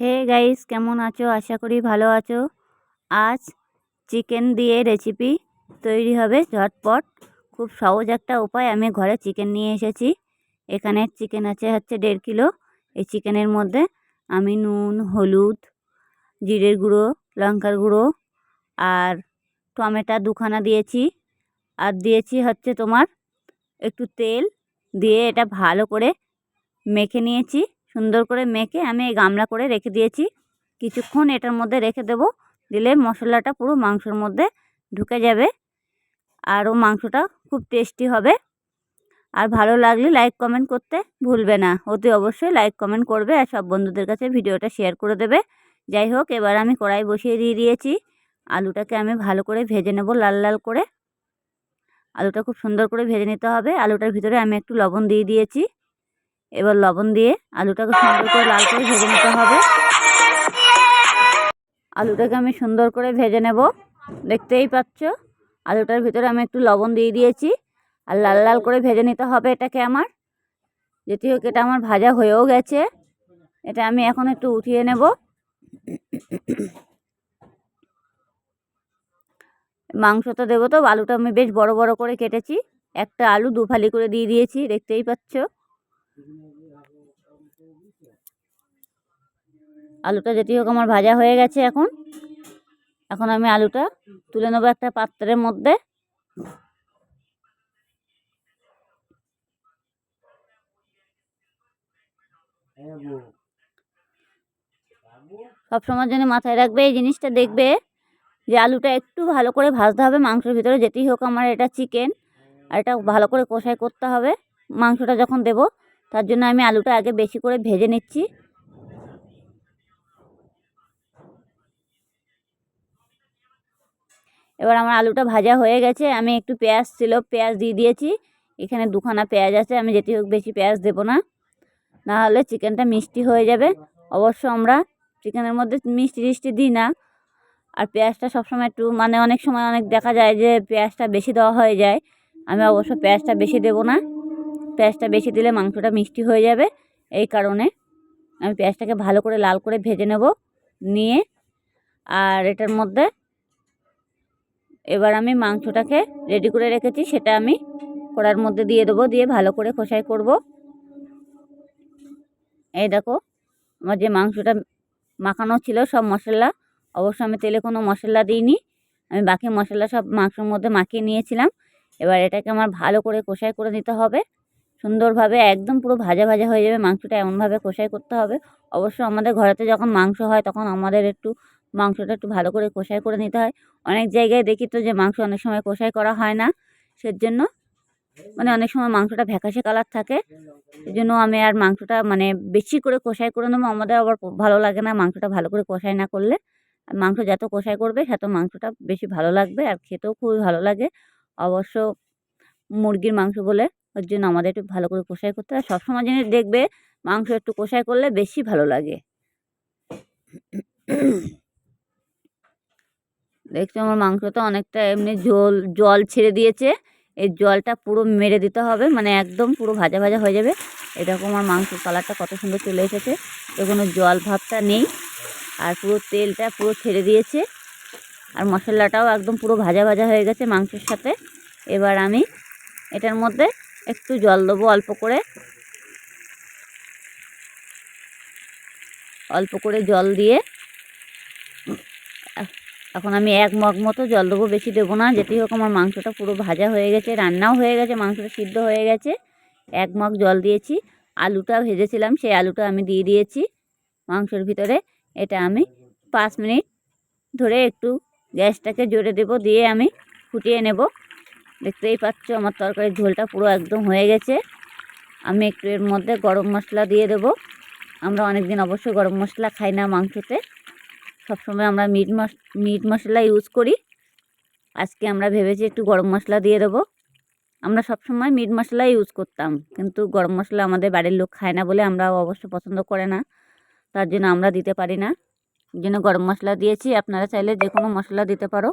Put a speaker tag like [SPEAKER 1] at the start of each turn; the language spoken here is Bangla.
[SPEAKER 1] হে গাইস, কেমন আছো? আশা করি ভালো আছো। আজ চিকেন দিয়ে রেসিপি তৈরি হবে ঝটপট। খুব সহজ একটা উপায়, আমি ঘরে চিকেন নিয়ে এসেছি। এখানে চিকেন আছে হচ্ছে দেড় কিলো। এই চিকেনের মধ্যে আমি নুন, হলুদ, জিরের গুঁড়ো, লঙ্কার গুঁড়ো আর টমেটো দুখানা দিয়েছি। আর দিয়েছি হচ্ছে তোমার একটু তেল। দিয়ে এটা ভালো করে মেখে নিয়েছি। সুন্দর করে মেখে আমি এই গামলা করে রেখে দিয়েছি। কিছুক্ষণ এটার মধ্যে রেখে দেবো। দিলে মশলাটা পুরো মাংসর মধ্যে ঢুকে যাবে। আরও মাংসটা খুব টেস্টি হবে। আর ভালো লাগলে লাইক কমেন্ট করতে ভুলবে না। অতি অবশ্যই লাইক কমেন্ট করবে আর সব বন্ধুদের কাছে ভিডিওটা শেয়ার করে দেবে। যাই হোক, এবার আমি কড়াই বসিয়ে দিয়ে দিয়েছি। আলুটাকে আমি ভালো করে ভেজে নেব লাল লাল করে। আলুটা খুব সুন্দর করে ভেজে নিতে হবে। আলুটার ভিতরে আমি একটু লবণ দিয়ে দিয়েছি। এবার লবণ দিয়ে আলুটাকে সুন্দর করে লাল করে ভেজে নিতে হবে। আলুটাকে আমি সুন্দর করে ভেজে নেব। দেখতেই পাচ্ছ? আলুটার ভিতরে আমি একটু লবণ দিয়ে দিয়েছি। আর লাল লাল করে ভেজে নিতে হবে এটাকে আমার। যেটি হোক, এটা আমার ভাজা হয়েও গেছে। এটা আমি এখন একটু উঠিয়ে নেব। মাংস তো দেবো তো, আলুটা আমি বেশ বড় বড় করে কেটেছি। একটা আলু দুফালি করে দিয়ে দিয়েছি, দেখতেই পাচ্ছ? আলুটা যেটি হোক আমার ভাজা হয়ে গেছে এখন। এখন আমি আলুটা তুলে নেব একটা পাত্রের মধ্যে। সবসময়ের জন্য মাথায় রাখবে এই জিনিসটা, দেখবে যে আলুটা একটু ভালো করে ভাজতে হবে, মাংসের ভিতরে যেতেই হোক আমার এটা চিকেন আর এটা ভালো করে কষাই করতে হবে। মাংসটা যখন দেব তার জন্য আমি আলুটা আগে বেশি করে ভেজে নিচ্ছি। এবার আমার আলুটা ভাজা হয়ে গেছে। আমি একটু পেঁয়াজ ছিল, পেঁয়াজ দিয়ে দিয়েছি। এখানে দুখানা পেঁয়াজ আছে, আমি যেটি হোক বেশি পেঁয়াজ দেবো না। নাহলে চিকেনটা মিষ্টি হয়ে যাবে। অবশ্য আমরা চিকেনের মধ্যে মিষ্টি টিষ্টি দিই না। আর পেঁয়াজটা সবসময় একটু মানে অনেক সময় অনেক দেখা যায় যে পেঁয়াজটা বেশি দেওয়া হয়ে যায়। আমি অবশ্য পেঁয়াজটা বেশি দেবো না। পেঁয়াজটা বেশি দিলে মাংসটা মিষ্টি হয়ে যাবে। এই কারণে আমি পেঁয়াজটাকে ভালো করে লাল করে ভেজে নেব, নিয়ে। আর এটার মধ্যে এবার আমি মাংসটাকে রেডি করে রেখেছি, সেটা আমি কড়ার মধ্যে দিয়ে দেবো, দিয়ে ভালো করে খোসাই করব। এই দেখো, আমার যে মাংসটা মাখানো ছিল সব মশলা, অবশ্য আমি তেলে কোনো মশলা দিইনি, আমি বাকি মশলা সব মাংসের মধ্যে মাখিয়ে নিয়েছিলাম। এবার এটাকে আমার ভালো করে কষাই করে নিতে হবে। সুন্দরভাবে একদম পুরো ভাজা ভাজা হয়ে যাবে। মাংসটা এমনভাবে কষাই করতে হবে। অবশ্য আমাদের ঘরেতে যখন মাংস হয় তখন আমাদের একটু মাংসটা একটু ভালো করে কষাই করে নিতে হয়। অনেক জায়গায় দেখি তো যে মাংস অনেক সময় কষাই করা হয় না। সেজন্য মানে অনেক সময় মাংসটা ভ্যাকাশে কালার থাকে। এই জন্য আমি আর মাংসটা মানে বেশি করে কষাই করে নেব। আমাদের আবার ভালো লাগে না মাংসটা ভালো করে কষাই না করলে। আর মাংস যত কষাই করবে তত মাংসটা বেশি ভালো লাগবে আর খেতেও খুবই ভালো লাগে। অবশ্য মুরগির মাংস বলে ওর জন্য আমাদের একটু ভালো করে কষাই করতে হয়। সবসময় জিনিস দেখবে মাংস একটু কষাই করলে বেশি ভালো লাগে। দেখছ আমার মাংসটা অনেকটা এমনি জল জল ছেড়ে দিয়েছে। এই জলটা পুরো মেরে দিতে হবে মানে একদম পুরো ভাজা ভাজা হয়ে যাবে। এরকম আমার মাংসের কালারটা কত সুন্দর চলে এসেছে। তো কোনো জল ভাবটা নেই। আর পুরো তেলটা পুরো ছেড়ে দিয়েছে। আর মশলাটাও একদম পুরো ভাজা ভাজা হয়ে গেছে মাংসের সাথে। এবার আমি এটার মধ্যে একটু জল দেবো অল্প করে। অল্প করে জল দিয়ে এখন আমি এক মগ মতো জল দেবো, বেশি দেবো না। যেটি হোক, আমার মাংসটা পুরো ভাজা হয়ে গেছে, রান্নাও হয়ে গেছে, মাংসটা সিদ্ধ হয়ে গেছে। এক মগ জল দিয়েছি, আলুটা ভেজেছিলাম, সেই আলুটা আমি দিয়ে দিয়েছি মাংসের ভিতরে। এটা আমি পাঁচ মিনিট ধরে একটু গ্যাসটাকে জোরে দেব, দিয়ে আমি ফুটিয়ে নেব। দেখতেই পাচ্ছ, আমার তরকারির ঝোলটা পুরো একদম হয়ে গেছে। আমি একটু এর মধ্যে গরম মশলা দিয়ে দেব। আমরা অনেক দিন অবশ্যই গরম মশলা খাই না মাংসতে। সবসময় আমরা মিট মশ, মিট মশলা ইউজ করি। আজকে আমরা ভেবেছি একটু গরম মশলা দিয়ে দেবো। আমরা সবসময় মিট মশলা ইউজ করতাম, কিন্তু গরম মশলা আমাদের বাড়ির লোক খায় না বলে আমরা অবশ্য পছন্দ করে না। তার জন্য আমরা দিতে পারি না। জন্য গরম মশলা দিয়েছি, আপনারা চাইলে যে কোনো মশলা দিতে পারো।